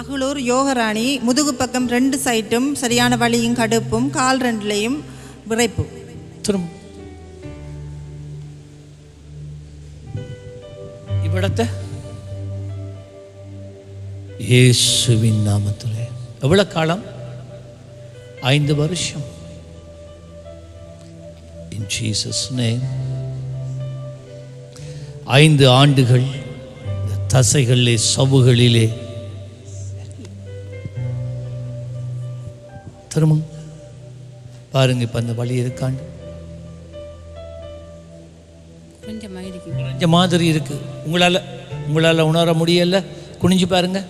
மகளூர் யோகராணி முதுகு பக்கம் ரெண்டு சைட்டும் சரியான வலியும் கடுப்பும் கால் ரெண்டுலேயும் விரைப்பு. திரும்ப. இவ்விடத்தை. இயேசுவின் நாமத்திலே. எவ்வளவு காலம்? ஐந்து வருஷம். இன் ஜீசஸ் நேம் ஐந்து ஆண்டுகள் தசைகளிலே சவுகளிலே திரும்ப பாருங்க இப்ப அந்த வழி இருக்காண்டு. குறைஞ்ச மாதிரி இருக்கு. உங்களால உங்களால உணர முடியல. குனிஞ்சு பாருங்க.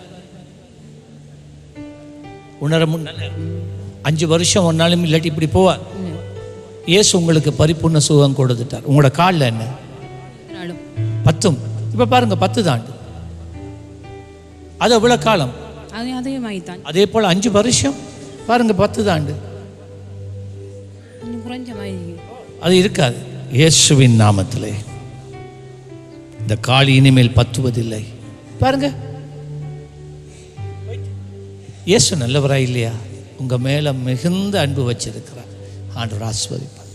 உணர மு- அஞ்சு வருஷம் ஒன்னாலும் இல்லாட்டி இப்படி போவார் இயேசு உங்களுக்கு பரிபூர்ண சுகம் கொடுத்துட்டார். உங்களோட காலில் என்ன? பத்தும். இப்போ பாருங்க பத்து தாண்டு அது எவ்வளோ காலம்? அதே போல் அஞ்சு வருஷம்? பாருங்க பத்து தாண்டு அது இருக்காது. இயேசுவின் நாமத்திலே. இந்த காளி இனிமேல் பத்துவதில்லை. பாருங்க. இயேசு நல்லவரா இல்லையா? உங்க மேல மிகுந்த அன்பு வச்சிருக்கிறார். ஆண்டவர் ஆஸ்வதிப்பார்